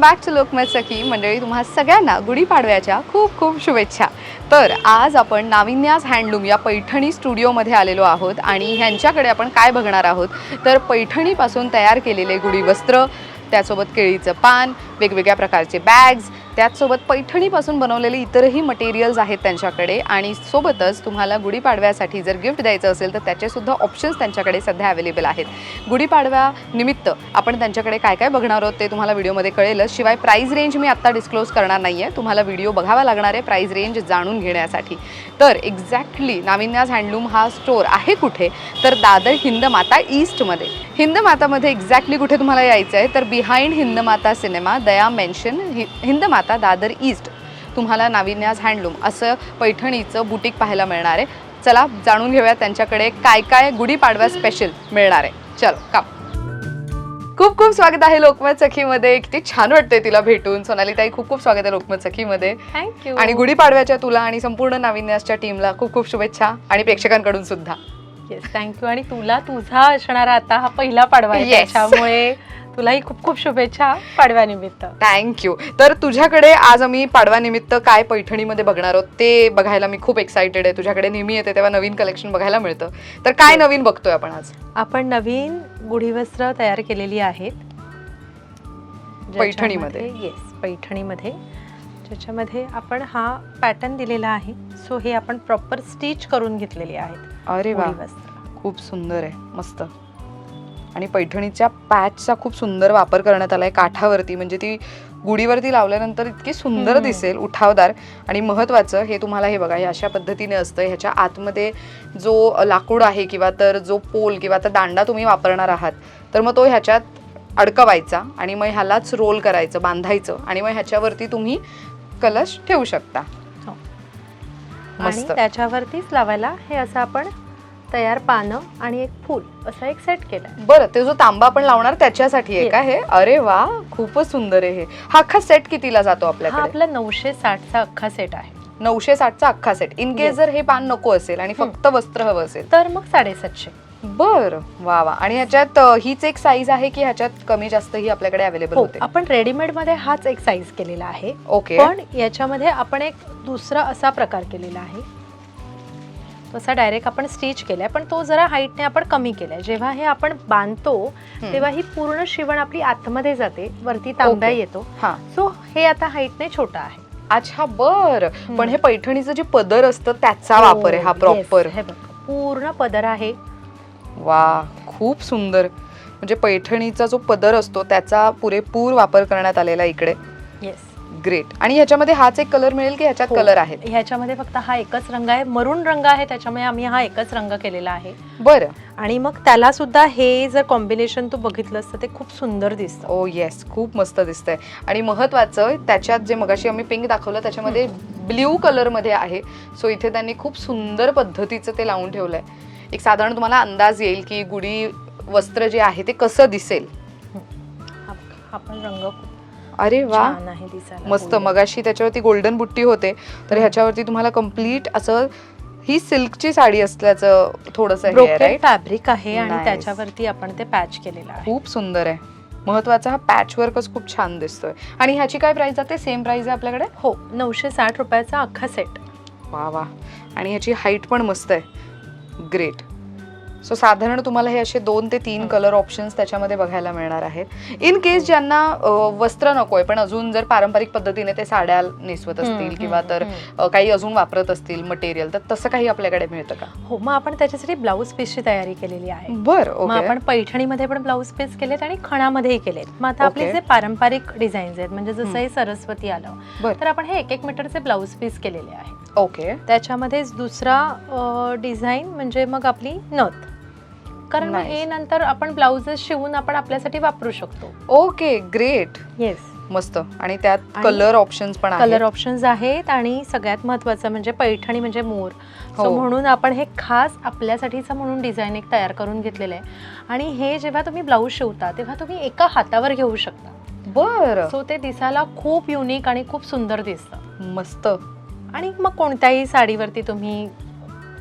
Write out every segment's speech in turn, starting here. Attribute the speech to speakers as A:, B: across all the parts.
A: Welcome back to Lokmat Sakhi मंडळी तुम्हा सगळ्यांना गुढीपाडव्याच्या खूप खूप शुभेच्छा. तर आज आपण नाविन्यास हँडलूम या पैठणी स्टुडिओमध्ये आलेलो आहोत आणि ह्यांच्याकडे आपण काय बघणार आहोत? तर पैठणीपासून तयार केलेले गुढी वस्त्र त्यासोबत केळीचं पान वेगवेगळ्या प्रकारचे बॅग्स त्याचसोबत पैठणीपासून बनवलेले इतरही मटेरियल्स आहेत त्यांच्याकडे. आणि सोबतच तुम्हाला गुढीपाडव्यासाठी जर गिफ्ट द्यायचं असेल तर त्याचेसुद्धा ऑप्शन्स त्यांच्याकडे सध्या अवेलेबल आहेत. गुढीपाडव्या निमित्त आपण त्यांच्याकडे काय काय बघणार आहोत ते तुम्हाला व्हिडिओमध्ये कळेलच. शिवाय प्राईज रेंज मी आत्ता डिस्क्लोज करणार नाही आहे तुम्हाला व्हिडिओ बघावा लागणार आहे प्राईज रेंज जाणून घेण्यासाठी. तर एक्झॅक्टली नाविन्यास हँडलूम हा स्टोर आहे कुठे? तर दादर हिंदमाता ईस्टमध्ये हिंदमातामध्ये एक्झॅक्टली कुठे तुम्हाला यायचं आहे तर behind Hindmata cinema the Daya mansion हि हिंदमाता दादर ईस्ट. तुम्हाला नाविन्यास हँडलूम असं पैठणीचं बुटीक पाहायला मिळणार आहे. चला जाणून घेऊया त्यांच्याकडे काय काय गुढीपाडव्या स्पेशल मिळणार आहे. चलो का खूप खूप स्वागत आहे लोकमत सखीमध्ये. किती छान वाटते तिला भेटून. सोनाली ताई खूप खूप स्वागत आहे लोकमत सखीमध्ये.
B: थँक्यू
A: आणि गुढीपाडव्याच्या तुला आणि संपूर्ण नाविन्यासच्या टीमला खूप खूप शुभेच्छा आणि प्रेक्षकांकडून सुद्धा.
B: येस थँक्यू आणि तुला तुझा असणारा आता हा पहिला पाडवा आहे. त्याच्यामुळे तुलाही खूप खूप शुभेच्छा पाडव्यानिमित्त.
A: थँक्यू तर तुझ्याकडे आज आम्ही पाडव्यानिमित्त काय पैठणीमध्ये बघणार आहोत ते बघायला मी खूप एक्सायटेड आहे. तुझ्याकडे नेहमी येते तेव्हा नवीन कलेक्शन बघायला मिळतं. तर काय नवीन बघतोय आपण आज?
B: आपण नवीन गुढीवस्त्र तयार केलेली आहेत.
A: पैठणीमध्ये.
B: येस पैठणीमध्ये. ज्याच्यामध्ये आपण हा पॅटर्न दिलेला आहे. सो हे आपण प्रॉपर स्टिच करून घेतलेले आहेत.
A: अरे वा. खूप सुंदर आहे. मस्त. आणि पैठणीच्या पॅचचा खूप सुंदर वापर करण्यात आलाय काठावरती म्हणजे ती गुढीवरती लावल्यानंतर इतकी सुंदर. दिसेल उठावदार आणि महत्वाचं हे तुम्हाला हे बघा हे अशा पद्धतीने असतं ह्याच्या आतमध्ये जो लाकूड आहे किंवा तर जो पोल किंवा तर दांडा तुम्ही वापरणार आहात तर मग तो ह्याच्यात अडकवायचा आणि मग ह्यालाच रोल करायचं बांधायचं आणि मग ह्याच्यावरती तुम्ही कलश ठेवू शकता
B: हो.
A: मस्त
B: त्याच्यावरतीच लावायला हे असं आपण तयार पानं आणि एक फूल असा एक सेट केलाय.
A: बरं ते जो तांबा आपण लावणार त्याच्यासाठी आहे. का हे अरे वा खूपच सुंदर आहे हे. हा अख्खा सेट कितीला जातो
B: हा
A: आपल्याकडे?
B: आपला नऊशे साठचा अख्खा सेट आहे.
A: नऊशे साठचा अख्खा सेट इन केस
B: Yes.
A: जर हे पान नको असेल आणि फक्त वस्त्र हवं असेल.
B: तर मग साडेसातशे.
A: बर. वा वा. आणि ह्याच्यात अ, हीच एक साईज आहे की ह्याच्यात कमी जास्त ही आपल्याकडे अवेलेबल
B: हो
A: होते?
B: आपण रेडीमेडमध्ये हाच एक साईज केलेला आहे.
A: ओके
B: पण याच्यामध्ये आपण एक दुसरा असा प्रकार केलेला आहे. तो असा डायरेक्ट आपण स्टिच केलाय. पण तो जरा हाईटने आपण कमी केलाय. जेव्हा हे आपण बांधतो. तेव्हा ही पूर्ण शिवण आपली आतमध्ये जाते. वरती तांब्या. येतो.
A: हा.
B: सो हे आता हाईटने छोटा आहे.
A: अच्छा बर. पण हे पैठणीचं जे पदर असतं त्याचा वापर आहे हा
B: हो.
A: प्रॉपर
B: हे पूर्ण पदर आहे.
A: वा खूप सुंदर. म्हणजे पैठणीचा जो पदर असतो त्याचा पुरेपूर वापर करण्यात आलेला इकडे.
B: Yes
A: great. आणि ह्याच्यामध्ये हाच एक कलर मिळेल की ह्याच्यात
B: हो.
A: कलर आहेत?
B: ह्याच्यामध्ये फक्त हा एकच रंग आहे. मरून रंग आहे त्याच्यामुळे आम्ही हा एकच रंग केलेला आहे.
A: बरं.
B: आणि मग त्याला सुद्धा हे जर कॉम्बिनेशन तू बघितलंस तर ते खूप सुंदर दिसतं.
A: ओ येस खूप मस्त दिसतंय. आणि महत्वाचं त्याच्यात जे मगाशी आम्ही पिंक दाखवलं त्याच्यामध्ये ब्ल्यू कलरमध्ये आहे. सो इथे त्यांनी खूप सुंदर पद्धतीचं ते लावून ठेवलंय. एक साधारण तुम्हाला अंदाज येईल की गुढी वस्त्र जे आहे ते कसं दिसेल?
B: हा हा पण रंग खूप
A: अरे वा.
B: छान आहे दिसायला
A: मस्त. मगाशी त्याच्यावरती गोल्डन बुट्टी होते. तर ह्याच्यावरती तुम्हाला कंप्लीट असं ही सिल्कची साडी असल्याचं थोडस
B: ब्रोकेड फॅब्रिक आहे आणि
A: Nice.
B: त्याच्यावरती आपण ते पॅच केलेलं आहे.
A: खूप सुंदर आहे. महत्त्वाचा हा पॅच वर्कच खूप छान दिसतोय. आणि ह्याची काय प्राइस जाते सेम प्राइस आहे आपल्याकडे?
B: हो नऊशे साठ रुपयाचा अख्खा सेट
A: वा वा. आणि ह्याची हाईट पण मस्त आहे. ग्रेट सो साधारण तुम्हाला हे असे दोन ते तीन कलर ऑप्शन्स त्याच्यामध्ये बघायला मिळणार आहेत. इन केस ज्यांना वस्त्र नकोय पण अजून जर पारंपरिक पद्धतीने ते साड्या नेसवत असतील किंवा तर काही अजून वापरत असतील मटेरियल तर तसं काही आपल्याकडे मिळतं का?
B: हो मग आपण त्याच्यासाठी ब्लाऊज पीसची तयारी केलेली आहे.
A: बर
B: आपण पैठणीमध्ये पण ब्लाऊज पीस केलेत आणि खणामध्येही केलेत. मग आता आपले. जे पारंपरिक डिझाईन्स आहेत म्हणजे जसं. हे सरस्वती आलं तर आपण हे एक एक मीटरचे ब्लाऊज पीस केलेले आहे.
A: ओके
B: त्याच्यामध्येच दुसरा डिझाईन म्हणजे मग आपली नथ. कारण मग. हे नंतर आपण ब्लाउजेस शिवून आपण आपल्यासाठी वापरू शकतो.
A: Okay great.
B: येस
A: मस्त. आणि त्यात कलर ऑप्शन्स पण
B: कलर ऑप्शन्स आहेत आणि सगळ्यात महत्वाचं म्हणजे पैठणी म्हणजे मोर.
A: हो.
B: सो म्हणून आपण हे खास आपल्यासाठीचं म्हणून डिझाईन एक तयार करून घेतलेलं आहे. आणि हे जेव्हा तुम्ही ब्लाऊज शिवता तेव्हा तुम्ही एका हातावर घेऊ शकता.
A: बर.
B: सो ते दिसायला खूप युनिक आणि खूप सुंदर दिसतं.
A: मस्त.
B: आणि मग कोणत्याही साडीवरती तुम्ही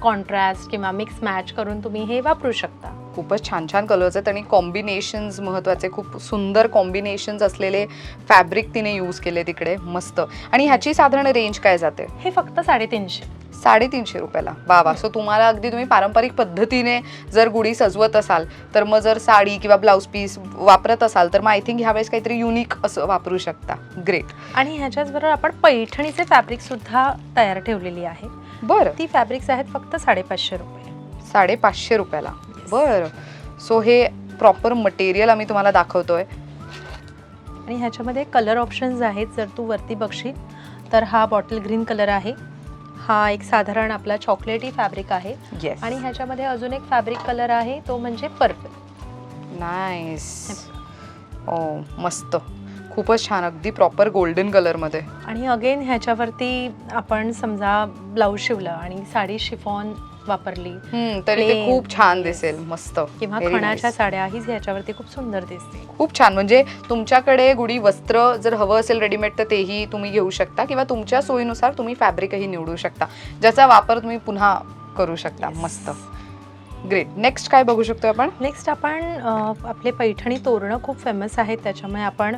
B: कॉन्ट्रास्ट किंवा मिक्स मॅच करून तुम्ही हे वापरू शकता.
A: खूपच छान छान कलर्स आहेत आणि कॉम्बिनेशन्स महत्त्वाचे खूप सुंदर कॉम्बिनेशन्स असलेले फॅब्रिक तिने यूज केले तिकडे मस्त. आणि ह्याची साधारण रेंज काय जाते?
B: हे फक्त साडेतीनशे.
A: साडेतीनशे रुपयाला. वा वा. सो तुम्हाला अगदी तुम्ही पारंपरिक पद्धतीने जर गुढी सजवत असाल तर मग जर साडी किंवा ब्लाऊज पीस वापरत असाल तर मग आय थिंक ह्यावेळेस काहीतरी युनिक असं वापरू शकता. ग्रेट
B: आणि ह्याच्याच बरोबर आपण पैठणीचे फॅब्रिक सुद्धा तयार ठेवलेली आहे.
A: बरं.
B: ती फॅब्रिक्स आहेत फक्त साडेपाचशे रुपये.
A: साडेपाचशे रुपयाला? बरं. सो हे प्रॉपर मटेरियल आम्ही तुम्हाला दाखवतोय.
B: आणि ह्याच्यामध्ये कलर ऑप्शन्स आहेत जर तू वरती बघशील तर हा बॉटल ग्रीन कलर आहे. हा एक साधारण आपला चॉकलेटी फॅब्रिक आहे.
A: येस
B: आणि ह्याच्यामध्ये अजून एक फॅब्रिक कलर आहे तो म्हणजे पर्पल
A: नाईस ओ मस्त. खूपच छान अगदी प्रॉपर गोल्डन कलरमध्ये
B: आणि अगेन ह्याच्यावरती आपण समजा ब्लाऊज शिवलं आणि साडी शिफॉन वापरली.
A: तरी ते. खूप छान दिसेल मस्त.
B: किंवा खणाच्या. साड्या हीच ह्याच्यावरती खूप सुंदर दिसते
A: खूप छान म्हणजे तुमच्याकडे गुढी वस्त्र जर हवं असेल रेडीमेड तर तेही तुम्ही घेऊ शकता किंवा तुमच्या सोयीनुसार तुम्ही फॅब्रिकही निवडू शकता. ज्याचा वापर तुम्ही पुन्हा करू शकता. मस्त. ग्रेट नेक्स्ट काय बघू शकतो आपण?
B: नेक्स्ट आपण आपले पैठणी तोरणं खूप फेमस आहेत त्याच्यामुळे आपण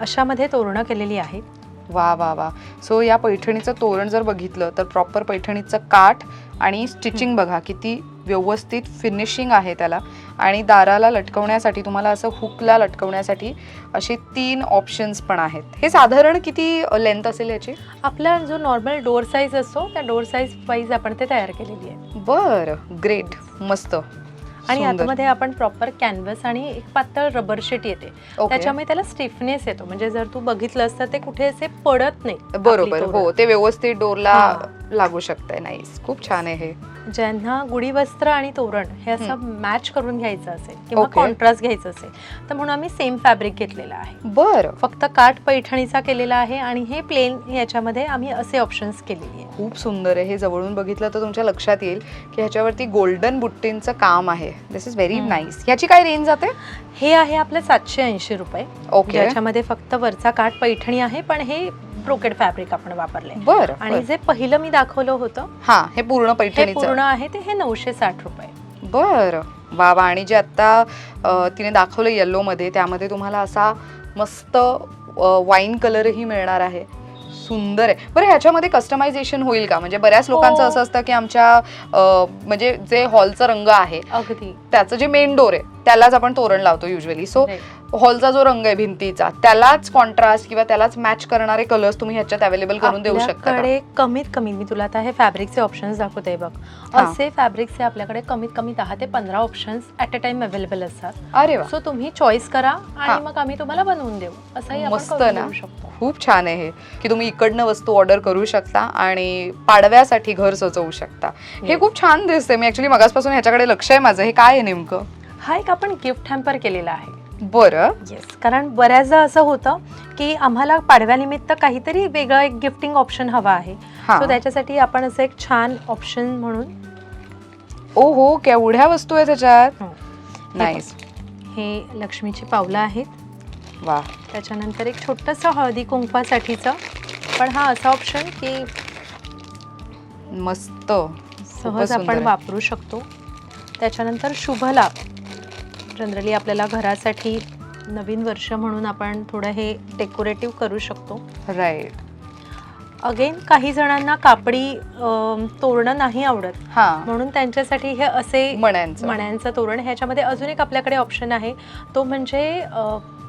B: अशामध्ये तोरणं केलेली आहेत.
A: वा वा वा. सो या पैठणीचं तोरण जर बघितलं तर प्रॉपर पैठणीचं काठ आणि स्टिचिंग बघा किती व्यवस्थित फिनिशिंग आहे त्याला. आणि दाराला लटकवण्यासाठी तुम्हाला असं हुकला लटकवण्यासाठी असे तीन ऑप्शन्स पण आहेत. हे साधारण किती लेंथ असेल याची?
B: आपला जो नॉर्मल डोर साईज असतो त्या डोर साईज वाईज आपण ते तयार केलेली आहे.
A: बर ग्रेट मस्त.
B: आणि. आतमध्ये आपण प्रॉपर कॅनव्हस आणि एक पातळ रबर शीट येते. त्याच्यामुळे त्याला स्टिफनेस येतो. म्हणजे जर तू बघितलंस तर ते कुठे असे पडत नाही
A: बरोबर. हो ते व्यवस्थित डोरला. लागू शकतंय. नाईस खूप छान आहे हे.
B: ज्यांना गुढी वस्त्र आणि तोरण हे असं मॅच करून घ्यायचं असेल किंवा
A: Okay.
B: कॉन्ट्रास्ट घ्यायचं असेल तर म्हणून आम्ही सेम फॅब्रिक घेतलेलं आहे.
A: बर.
B: फक्त काठ पैठणीचा केलेला आहे आणि हे प्लेन याच्यामध्ये आम्ही असे ऑप्शन्स केलेली आहे
A: खूप सुंदर आहे. हे जवळून बघितलं तर तुमच्या लक्षात येईल की ह्याच्यावरती गोल्डन बुट्टींचं काम आहे. This is very
B: hmm.
A: Nice ह्याची काय रेंज जाते?
B: हे आहे आपलं सातशे ऐंशी रुपये.
A: ओके
B: ज्याच्यामध्ये फक्त वरचा काठ पैठणी आहे पण हे ब्रोकेड फॅब्रिक आपण वापरले.
A: बर
B: आणि जे पहिलं मी दाखवलं होतं
A: हा हे पूर्ण पैठणीचं.
B: पूर्ण आहे ते हे नऊशे साठ रुपये.
A: बर. वा वा आणि जे आता तिने दाखवलं येल्लो मध्ये त्यामध्ये तुम्हाला असा मस्त वाईन कलरही मिळणार आहे. सुंदर आहे. बरं ह्याच्यामध्ये कस्टमायझेशन होईल का? म्हणजे बऱ्याच लोकांचं
B: हो.
A: असं असतं की आमच्या म्हणजे जे हॉलचा रंग आहे
B: अगदी.
A: त्याचं जे मेन डोर आहे त्यालाच आपण तोरण लावतो युजली सो. हॉलचा जो रंग आहे भिंतीचा त्यालाच कॉन्ट्रास्ट किंवा त्यालाच मॅच करणारे कलर्स तुम्ही ह्याच्यात अवेलेबल करून देऊ शकता?
B: आपल्याकडे कमीत कमी मी तुला आता हे फॅब्रिकचे ऑप्शन्स दाखवते बघ
A: हा.
B: असे फॅब्रिकचे आपल्याकडे कमीत कमी दहा ते पंधरा options at a time available असतात
A: अरे वा
B: सो तुम्ही चॉईस करा
A: हा.
B: आणि मग आम्ही तुम्हाला बनवून देऊ असंही आपण
A: मस्त
B: करून
A: ना?
B: देऊ शकतो
A: खूप छान आहे हे की तुम्ही इकडनं वस्तू ऑर्डर करू शकता आणि पाडव्यासाठी घर सजवू शकता हे
B: Yes.
A: खूप छान दिसते मी ऍक्च्युली मगासपासून ह्याच्याकडे लक्ष आहे माझं हे काय आहे नेमकं
B: हा एक आपण गिफ्ट हॅम्पर केलेला आहे
A: बरं.
B: येस कारण बऱ्याचदा असं होतं की आम्हाला पाडव्यानिमित्त काहीतरी वेगळं एक गिफ्टिंग ऑप्शन हवा आहे.
A: हा.
B: सो त्याच्यासाठी आपण असं एक छान ऑप्शन म्हणून
A: ओ हो केवढ्या वस्तू आहे त्याच्यात?
B: हं,
A: नाईस
B: हे लक्ष्मीची पावलं आहेत.
A: वा.
B: त्याच्यानंतर एक छोटंसं हळदी कुंकवासाठीचं. पण हा असा ऑप्शन की
A: मस्त.
B: सहज
A: सुंदर
B: आपण
A: आहे.
B: वापरू शकतो. त्याच्यानंतर शुभ लाभ जनरली आपल्याला घरासाठी नवीन वर्ष म्हणून आपण थोडं हे डेकोरेटिव्ह करू शकतो.
A: राईट
B: अगेन काही जणांना कापडी तोरणं नाही आवडत.
A: हा.
B: म्हणून त्यांच्यासाठी हे असे
A: मण्यांचं.
B: मण्यांचं तोरण ह्याच्यामध्ये अजून एक आपल्याकडे ऑप्शन आहे. तो म्हणजे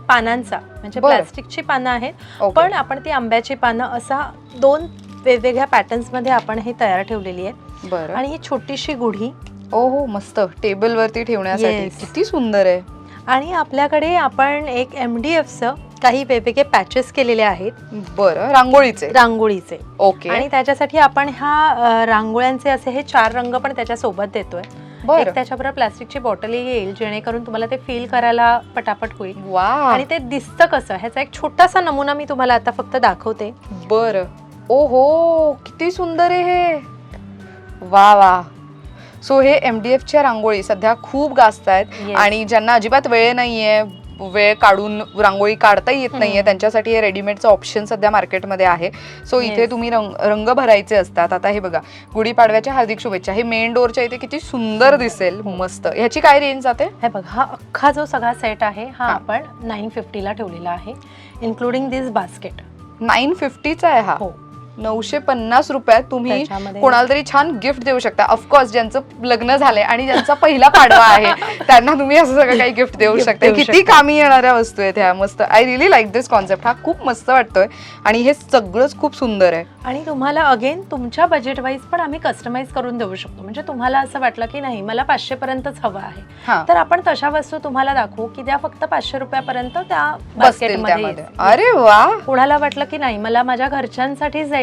B: पानांचा. म्हणजे. प्लास्टिकची पानं आहेत. पण आपण ती आंब्याची पानं असा दोन वेगवेगळ्या पॅटर्न्समध्ये आपण हे तयार ठेवलेली आहे आणि ही छोटीशी गुढी
A: ओ हो मस्त. टेबल वरती ठेवण्यासाठी.
B: Yes.
A: किती सुंदर आहे.
B: आणि आपल्याकडे आपण एक एम डी एफचं काही वेगवेगळे पॅचेस केलेले आहेत.
A: बरं रांगोळीचे.
B: रांगोळीचे.
A: ओके.
B: आणि त्याच्यासाठी आपण ह्या अ, रांगोळ्यांचे असे हे चार रंग पण त्याच्या सोबत देतोय.
A: बरं.
B: एक त्याच्याबरोबर प्लास्टिकची बॉटल येईल जेणेकरून तुम्हाला ते फील करायला पटापट होईल.
A: वा
B: आणि ते दिसतं कसं ह्याचा एक छोटासा नमुना मी तुम्हाला आता फक्त दाखवते.
A: बर. ओ हो किती सुंदर आहे हे. वा वा सो हे एम डी एफच्या रांगोळी सध्या खूप गाजत आहेत.
B: Yes.
A: आणि ज्यांना अजिबात वेळ नाहीये वेळ काढून रांगोळी काढता येत नाहीये त्यांच्यासाठी हे रेडीमेडचं ऑप्शन सध्या मार्केटमध्ये आहे. सो इथे
B: Yes.
A: तुम्ही रंग रंग भरायचे असतात. आता हे बघा गुढीपाडव्याच्या हार्दिक शुभेच्छा. हे मेन डोअरच्या इथे किती सुंदर दिसेल मस्त. ह्याची काय रेंज जाते?
B: हे बघ हा अख्खा जो सगळा सेट आहे हा
A: हा.
B: आपण नाईन फिफ्टीला ठेवलेला आहे इन्क्लुडिंग दिस बास्केट
A: नाईन फिफ्टीचा आहे हा.
B: हो.
A: नऊशे पन्नास रुपयात तुम्ही
B: त्याच्यामध्ये-
A: कोणाला तरी छान गिफ्ट देऊ शकता. ऑफकोर्स ज्यांचं लग्न झालंय आणि ज्यांचा पहिला पाडवा आहे त्यांना तुम्ही असं सगळं काही गिफ्ट देऊ
B: Gift
A: शकता.
B: देऊ
A: किती
B: शकता.
A: कामी येणाऱ्या वस्तू आहेत ह्या. मस्त. I really like this concept हा खूप मस्त वाटतोय. आणि हे सगळंच खूप सुंदर आहे.
B: आणि तुम्हाला अगेन तुमच्या बजेट वाईज पण आम्ही कस्टमाइज करून देऊ शकतो. म्हणजे तुम्हाला असं वाटलं की नाही मला पाचशे पर्यंतच हवं आहे.
A: हा.
B: तर आपण तशा वस्तू तुम्हाला दाखवू की त्या फक्त पाचशे रुपयापर्यंत त्या
A: बसतील
B: बास्केटमध्ये
A: त्यामध्ये. अरे वा.
B: कुणाला वाटलं की नाही मला माझ्या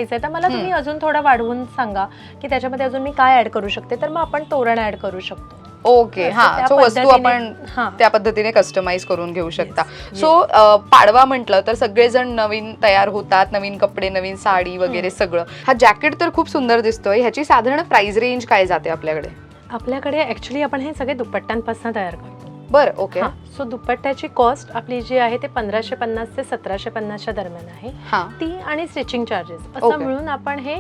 B: घरच्यांसाठीच जायचंय तर मला तुम्ही अजून थोडं वाढवून सांगा की त्याच्यामध्ये अजून मी काय ऍड करू शकते. तर मग आपण तोरण ऍड करू शकतो.
A: ओके हा. सो वस्तू आपण. त्या पद्धतीने कस्टमाइज करून घेऊ शकता. सो पाडवा म्हटलं तर सगळेजण नवीन तयार होतात नवीन कपडे नवीन साडी वगैरे सगळं. हा जॅकेट तर खूप सुंदर दिसतोय. ह्याची साधारण प्राइस रेंज काय जाते आपल्याकडे?
B: आपल्याकडे ऍक्च्युली आपण हे सगळे दुपट्ट्यांपासून तयार करतो.
A: बरं ओके
B: सो दुपट्ट्याची कॉस्ट आपली जी आहे ते पंधराशे पन्नास ते सतराशे पन्नासच्या दरम्यान आहे.
A: हा.
B: ती आणि स्टिचिंग चार्जेस असं
A: Okay.
B: मिळून आपण हे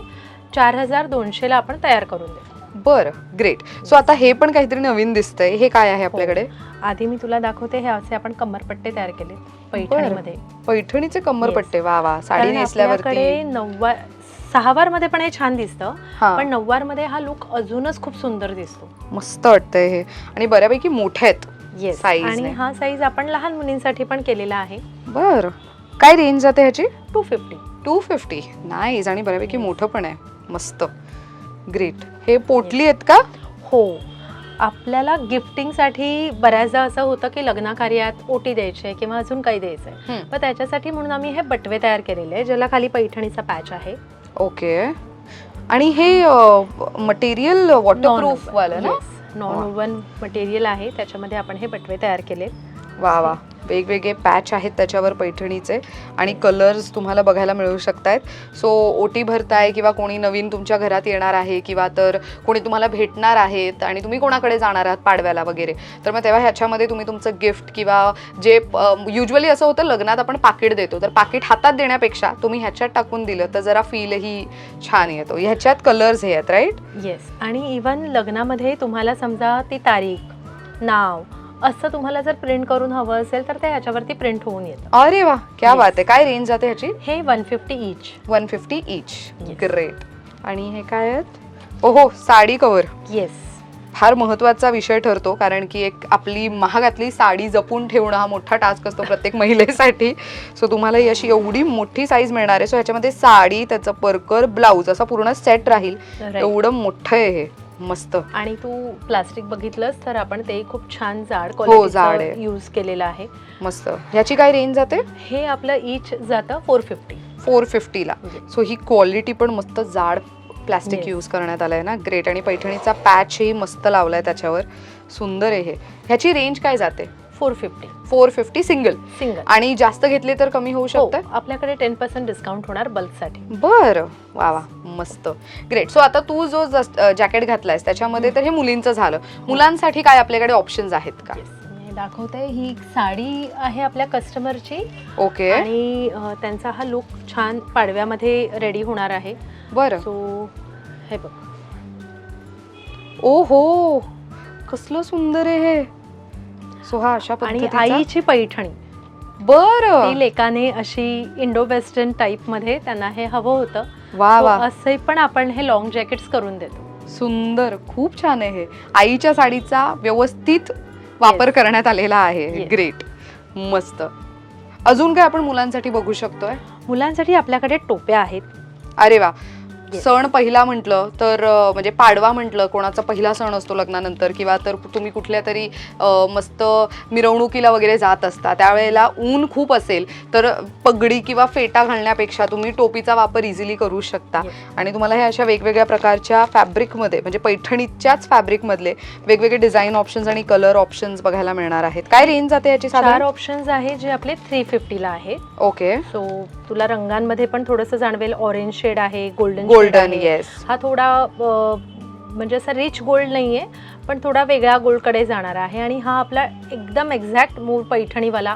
B: चार हजार दोनशेला आपण तयार करून देतो
A: बरं ग्रेट सो आता हे पण काहीतरी नवीन दिसतंय. हे काय आहे आपल्याकडे?
B: आधी मी तुला दाखवते हे असे आपण कमरपट्टे तयार केले पैठणीमध्ये.
A: पैठणीचे कमरपट्टे
B: Yes.
A: वा वा. साडी
B: कारण
A: नेसल्यावरती.
B: आपल्याकडे नऊवार सहावारमध्ये पण हे छान दिसतं
A: हा.
B: पण नऊवारमध्ये हा लुक अजूनच खूप सुंदर दिसतो.
A: मस्त वाटतंय हे. आणि बऱ्यापैकी मोठे आहेत.
B: येस
A: Size
B: आणि
A: ने.
B: हा साईज आपण लहान मुलींसाठी पण केलेला आहे.
A: बर. काय रेंज जाते ह्याची?
B: Two fifty
A: two fifty nice आणि बऱ्यापैकी मोठं पण आहे. मस्त. ग्रेट हे पोटली आहेत का?
B: हो. आपल्याला गिफ्टिंगसाठी बऱ्याचदा असं होतं की लग्न कार्यात ओटी द्यायची किंवा अजून काही द्यायचंय.
A: हम्म.
B: मग त्याच्यासाठी म्हणून आम्ही हे बटवे तयार केलेले आहे ज्याला खाली पैठणीचा पॅच आहे.
A: ओके आणि हे मटेरियल वॉटरप्रूफ वालं ना?
B: नॉन वन मटेरियल आहे त्याच्यामध्ये आपण हे बटवे तयार केले
A: वा वा. वेगवेगळे पॅच आहेत त्याच्यावर पैठणीचे आणि कलर्स तुम्हाला बघायला मिळू शकतायत. सो ओटी भरताय किंवा कोणी नवीन तुमच्या घरात येणार आहे किंवा तर कोणी तुम्हाला भेटणार आहेत आणि तुम्ही कोणाकडे जाणार आहात पाडव्याला वगैरे तर मग तेव्हा ह्याच्यामध्ये तुम्ही तुमचं गिफ्ट किंवा जे युजली असं होतं लग्नात आपण पाकिट देतो. तर पाकिट हातात देण्यापेक्षा तुम्ही ह्याच्यात टाकून दिलं तर जरा फीलही छान येतो. ह्याच्यात कलर्स हे आहेत राईट
B: येस आणि इवन लग्नामध्ये तुम्हाला समजा ती तारीख नाव असं तुम्हाला जर प्रिंट करून हवं असेल तर ते ह्याच्यावरती प्रिंट होऊन येतं.
A: अरे वा क्या
B: Yes.
A: बात आहे. काय रेंज जाते ह्याची?
B: हे one fifty each
A: one fifty each. Great आणि हे काय आहेत? ओहो साडी कवर
B: येस
A: फार महत्त्वाचा विषय ठरतो कारण की एक आपली महागातली साडी जपून ठेवणं हा मोठा टास्क असतो प्रत्येक महिलेसाठी. सो तुम्हाला ही अशी एवढी मोठी साईज मिळणार आहे. सो ह्याच्यामध्ये साडी त्याचं परकर ब्लाऊज असा पूर्ण सेट राहील. एवढं मोठं आहे हे. मस्त.
B: आणि तू प्लास्टिक बघितलंस तर आपण ते खूप छान जाड
A: हो, जाड आहे.
B: यूज केलेलं आहे.
A: मस्त. ह्याची काय रेंज जाते?
B: हे आपलं इच जातं फोर फिफ्टी
A: फोर फिफ्टीला सो ही क्वालिटी पण मस्त जाड प्लास्टिक. यूज करण्यात आलाय ना? ग्रेट आणि पैठणीचा पॅचही मस्त लावलाय त्याच्यावर. सुंदर आहे हे. ह्याची रेंज काय जाते?
B: Four fifty.
A: Four fifty single.
B: Single.
A: आणि जास्त घेतले तर कमी होऊ
B: हो
A: शकतं
B: आपल्याकडे टेन पर्सेंट डिस्काउंट होणार बल्कसाठी
A: बर. वा वा. मस्त. ग्रेट सो आता तू जो जॅकेट घातलायस त्याच्यामध्ये तर हे मुलींचं झालं. मुलांसाठी काय आपल्याकडे ऑप्शन्स आहेत का?
B: दाखवते. ही साडी आहे आपल्या कस्टमरची
A: ओके.
B: आणि त्यांचा हा लुक छान पाडव्यामध्ये रेडी होणार आहे.
A: बरं.
B: सो हे बघ.
A: ओ हो कसलं सुंदर आहे हे. सो हा अशा
B: आणि आईची पैठणी.
A: बर.
B: लेकाने अशी इंडो वेस्टर्न टाईपमध्ये त्यांना हे हवं होतं.
A: वा वा.
B: असे पण आपण हे लॉंग जॅकेट्स करून देतो.
A: सुंदर खूप छान आहे हे. आईच्या साडीचा व्यवस्थित वापर. करण्यात आलेला आहे. ग्रेट मस्त. अजून काय आपण मुलांसाठी बघू शकतोय?
B: मुलांसाठी आपल्याकडे टोप्या आहेत.
A: अरे वा. सण पहिला म्हटलं तर म्हणजे पाडवा म्हटलं कोणाचा पहिला सण असतो लग्नानंतर किंवा तर तुम्ही कुठल्या तरी मस्त मिरवणुकीला वगैरे जात असता त्यावेळेला ऊन खूप असेल तर पगडी किंवा फेटा घालण्यापेक्षा तुम्ही टोपीचा वापर इझिली करू शकता. आणि तुम्हाला ह्या अशा वेगवेगळ्या प्रकारच्या फॅब्रिकमध्ये म्हणजे पैठणीच्याच फॅब्रिकमधले वेगवेगळे डिझाईन ऑप्शन्स आणि कलर ऑप्शन्स बघायला मिळणार आहेत. काय रेंज जाते याची
B: चार
A: साधारण
B: ऑप्शन्स आहे जे आपले थ्री फिफ्टीला आहेत.
A: ओके
B: सो तुला रंगांमध्ये पण थोडंसं जाणवेल ऑरेंज शेड आहे गोल्डन
A: गोल्डन येस
B: हा थोडा म्हणजे असा रिच गोल्ड नाहीये पण थोडा वेगळ्या गोल्डकडे जाणार आहे आणि हा आपला एकदम एक्झॅक्ट मूळ पैठणीवाला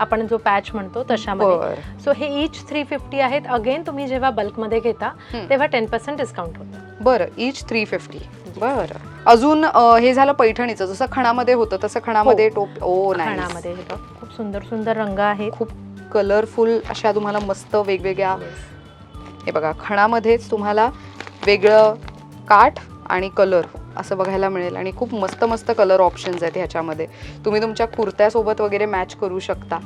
B: आपण जो पॅच म्हणतो तशामध्ये. सो हे इच थ्री फिफ्टी आहेत. अगेन तुम्ही जेव्हा बल्कमध्ये घेता. तेव्हा टेन पर्सेंट डिस्काउंट होतं.
A: बरं इच थ्री फिफ्टी बरं. अजून हे झालं पैठणीचं. जसं खणामध्ये होतं तसं खणामध्ये टोप ओ नाही
B: हे बघ, खूप सुंदर सुंदर रंग आहेत.
A: खूप कलरफुल अशा तुम्हाला मस्त वेगवेगळ्या हे बघा खणामध्येच तुम्हाला वेगळं काठ आणि कलर असं बघायला मिळेल. आणि खूप मस्त मस्त कलर ऑप्शन्स आहेत ह्याच्यामध्ये. तुम्ही तुमच्या कुर्त्यासोबत वगैरे मॅच करू शकता.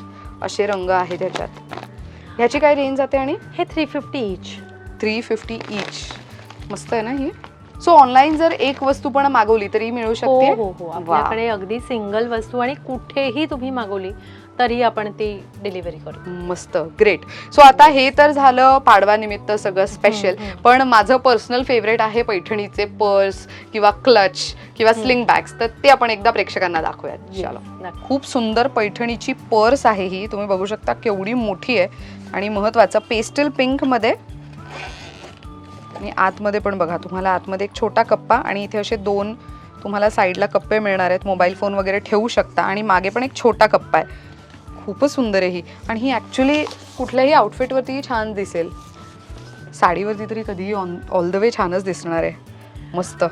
A: असे रंग आहेत ह्याच्यात. ह्याची काय रेंज जाते आणि?
B: हे three fifty each
A: three fifty each मस्त आहे ना ही? सो ऑनलाईन जर एक वस्तू पण मागवली तरी मिळू
B: हो
A: शकते?
B: हो हो
A: वा.
B: आपल्याकडे अगदी सिंगल वस्तू आणि कुठेही तुम्ही मागवली तरी आपण ती डिलिव्हरी करतो
A: मस्त ग्रेट सो आता हे तर झालं पाडवा निमित्त सगळं स्पेशल. पण माझं पर्सनल फेवरेट आहे पैठणीचे पर्स किंवा क्लच किंवा. स्लिंग बॅग्स तर ते आपण एकदा प्रेक्षकांना दाखवूयात. चलो. खूप सुंदर पैठणीची पर्स आहे ही. तुम्ही बघू शकता केवढी मोठी आहे. आणि महत्वाचं पेस्टल पिंकमध्ये आणि आतमध्ये पण बघा तुम्हाला आतमध्ये एक छोटा कप्पा आणि इथे असे दोन तुम्हाला साईडला कप्पे मिळणार आहेत. मोबाईल फोन वगैरे ठेवू शकता. आणि मागे पण एक छोटा कप्पा आहे. खूपच सुंदर आहे ही. आणि ही ॲक्च्युली कुठल्याही आउटफिटवरती छान दिसेल. साडीवरती तरी कधीही ऑन ऑल द वे छानच दिसणार आहे. मस्त.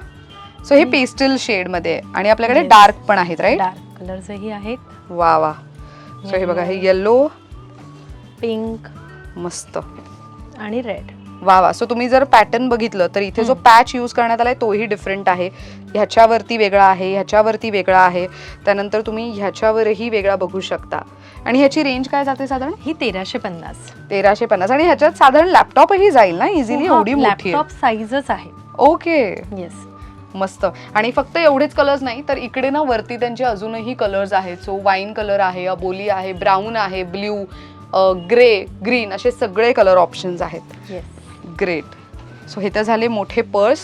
A: सो हे पेस्टल शेडमध्ये आहे. आणि आपल्याकडे. डार्क पण आहेत राईट
B: डार्क कलर्सही आहेत.
A: वा वा. सो हे बघा हे येल्लो
B: पिंक
A: मस्त.
B: आणि रेड
A: वा वा. सो तुम्ही जर पॅटर्न बघितलं तर इथे जो. पॅच यूज करण्यात आलाय तोही डिफरंट आहे. ह्याच्यावरती वेगळा आहे ह्याच्यावरती वेगळा आहे. त्यानंतर तुम्ही ह्याच्यावरही वेगळा बघू शकता. आणि ह्याची रेंज काय जाते साधारण?
B: ही तेराशे पन्नास.
A: तेराशे पन्नास. आणि ह्याच्यात साधारण लॅपटॉपही जाईल ना? इझिली एवढी मोठी
B: लॅपटॉप साईजच आहे.
A: ओके
B: येस
A: मस्त. आणि फक्त एवढेच कलर्स नाही तर इकडे ना वरती त्यांचे अजूनही कलर्स आहेत. सो वाईन कलर आहे अबोली आहे ब्राऊन आहे ब्ल्यू ग्रे ग्रीन असे सगळे कलर ऑप्शन्स आहेत.
B: येस
A: ग्रेट सो हे तर झाले मोठे पर्स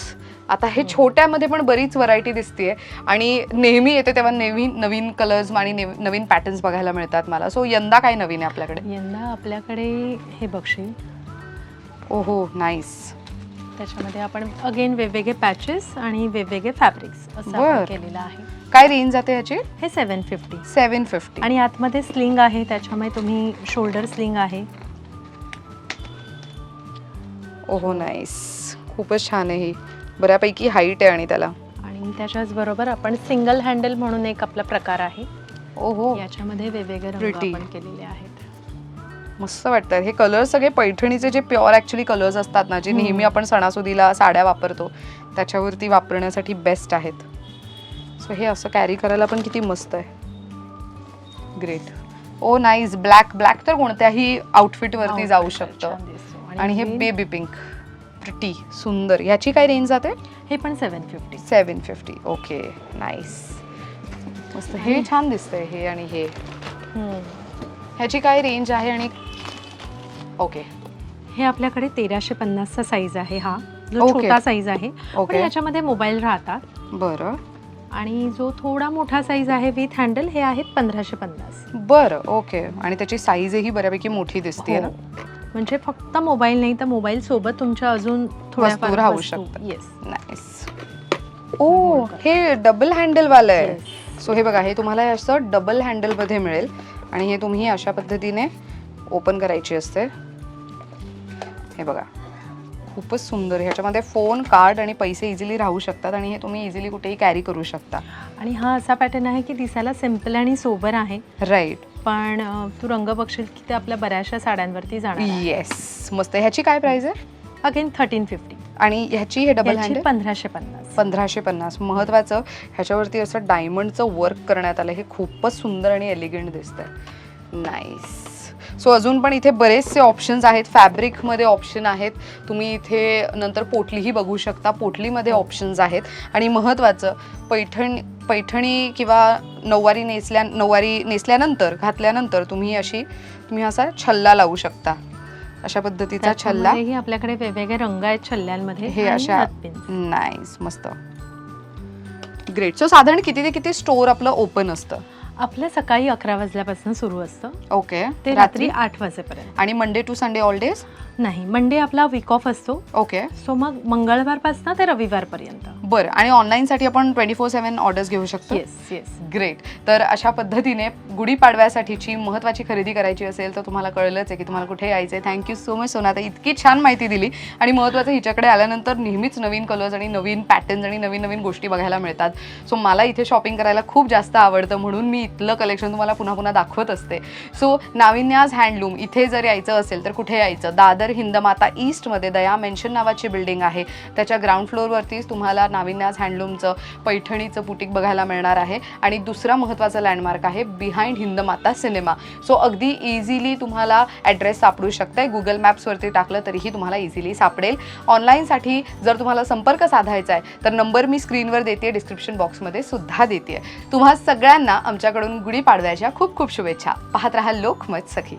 A: आता हे छोट्यामध्ये पण बरीच व्हरायटी दिसते आणि नेहमी येते तेव्हा नवीन नवीन कलर्स आणि नेव- नवीन पॅटर्न्स बघायला मिळतात मला. सो यंदा काय नवीन आहे आपल्याकडे?
B: यंदा आपल्याकडे हे बघशील.
A: ओहो नाईस
B: त्याच्यामध्ये आपण अगेन वेगवेगळे पॅचेस आणि वेगवेगळे फॅब्रिक्स असं
A: बर.
B: केलेलं आहे.
A: काय रेंज जाते याची?
B: हे सेवन फिफ्टी
A: सेवन फिफ्टी
B: आणि आतमध्ये स्लिंग आहे त्याच्यामुळे तुम्ही शोल्डर स्लिंग आहे.
A: ओहो नाईस खूपच छान आहे ही. बऱ्यापैकी हाईट आहे आणि त्याला.
B: आणि त्याच्याच बरोबर आपण सिंगल हँडल म्हणून एक आपला प्रकार आहे.
A: ओहो.
B: याच्यामध्ये वेगवेगळे रंग
A: Pretty.
B: आपण केलेले आहेत.
A: मस्त वाटतात. हे कलर सगळे पैठणीचे जे प्युअर ॲक्च्युली कलर्स असतात ना जे
B: हम्म.
A: नेहमी आपण सणासुदीला साड्या वापरतो त्याच्यावरती वापरण्यासाठी बेस्ट आहेत. सो हे असं कॅरी करायला पण किती मस्त आहे. Great oh nice black black तर कोणत्याही आउटफिटवरती जाऊ शकतं. आणि हे
B: हे-
A: बेबी पिंक प्रिटी सुंदर. ह्याची काय रेंज जाते?
B: हे पण seven fifty
A: seven fifty okay nice मस्त. हे छान दिसतंय हे आणि हे. ह्याची काय रेंज आहे आणि ओके
B: हे आपल्याकडे तेराशे पन्नासचा साईज आहे हा. जो
A: Okay.
B: छोटा साईज आहे. पण
A: ओके
B: याच्यामध्ये मोबाईल राहतात.
A: बरं.
B: आणि जो थोडा मोठा साईज आहे विथ हँडल हे आहेत पंधराशे पन्नास.
A: बरं. ओके आणि त्याची साईजही बऱ्यापैकी मोठी दिसते ना?
B: हो. म्हणजे फक्त मोबाईल नाही तर मोबाईल सोबत तुमच्या अजून थोड्याफार
A: राहू शकतात. नाईस ओ हे डबल हँडल वालं आहे. सो हे बघा हे तुम्हाला असं डबल हँडलमध्ये मिळेल. आणि हे तुम्ही अशा पद्धतीने ओपन करायची असते. हे बघा. खूपच सुंदर. ह्याच्यामध्ये फोन कार्ड आणि पैसे इझिली राहू शकतात आणि हे तुम्ही इझिली कुठेही कॅरी करू शकता.
B: आणि हा असा पॅटर्न आहे की दिसायला सिंपल आणि सोबर आहे.
A: राईट
B: पण अं, तू रंग बघशील की ते आपल्या बऱ्याचशा साड्यांवरती जाणार
A: येस मस्त. ह्याची काय प्राइस आहे?
B: अगेन थर्टीन फिफ्टी
A: आणि ह्याची हे डबल हँडल
B: पंधराशे पन्नास.
A: पंधराशे पन्नास. महत्वाचं ह्याच्यावरती असं डायमंडचं वर्क करण्यात आलं. हे खूपच सुंदर आणि एलिगंट दिसतंय. नाईस सो अजून पण इथे बरेचसे ऑप्शन्स आहेत. फॅब्रिकमध्ये ऑप्शन आहेत. तुम्ही इथे नंतर पोटलीही बघू शकता. पोटलीमध्ये ऑप्शन्स आहेत. आणि महत्त्वाचं पैठण पैठणी किंवा नऊवारी नेसल्या नऊवारी नेसल्यानंतर घातल्यानंतर तुम्ही अशी तुम्ही असा छल्ला लावू शकता. अशा पद्धतीचा छल्ला.
B: आपल्याकडे वेगवेगळे रंग आहेत छल्ल्यांमध्ये
A: हे अशा. नाईस मस्त. ग्रेट सो साधारण किती ते किती स्टोर आपलं ओपन असतं?
B: आपलं सकाळी अकरा वाजल्यापासून सुरू असतं.
A: ओके
B: ते रात्री आठ वाजेपर्यंत.
A: आणि Monday to Sunday all days
B: नाही मंडे आपला वीक ऑफ असतो.
A: ओके
B: सो मग मंगळवारपासून ते रविवारपर्यंत.
A: बरं आणि ऑनलाईनसाठी आपण ट्वेंटी फोर सेवन ऑर्डर्स घेऊ शकतो?
B: येस येस
A: ग्रेट तर अशा पद्धतीने गुढीपाडव्यासाठीची महत्त्वाची खरेदी करायची असेल तर तुम्हाला कळलंच आहे की तुम्हाला कुठे यायचं आहे थँक्यू सो मच सोनाता इतकी छान माहिती दिली. आणि महत्त्वाचं हिच्याकडे आल्यानंतर नेहमीच नवीन कलर्स आणि नवीन पॅटर्न्स आणि नवीन नवीन गोष्टी बघायला मिळतात. सो मला इथे शॉपिंग करायला खूप जास्त आवडतं म्हणून मी इथलं कलेक्शन तुम्हाला पुन्हा पुन्हा दाखवत असते. सो नाविन्याज हँडलूम इथे जर यायचं असेल तर कुठे यायचं? दादर हिंदमाता ईस्टमध्ये दया मेन्शन नावाची बिल्डिंग आहे. त्याच्या ग्राउंड फ्लोअरवरतीच तुम्हाला नाविन्याज हँडलूमचं पैठणीचं बुटीक बघायला मिळणार आहे. आणि दुसरा महत्त्वाचा लँडमार्क आहे बिहाइंड हिंदमाता सिनेमा सो अगदी इझिली तुम्हाला ॲड्रेस सापडू शकते गुगल मॅप्सवरती टाकलं तरीही तुम्हाला इझिली सापडेल. ऑनलाईनसाठी जर तुम्हाला संपर्क साधायचा आहे तर नंबर मी स्क्रीनवर देते डिस्क्रिप्शन बॉक्समध्ये सुद्धा देते तुम्हा सगळ्यांना आमच्याकडून गुढीपाडव्याच्या खूप खूप शुभेच्छा. पाहत राहा लोकमत सखी.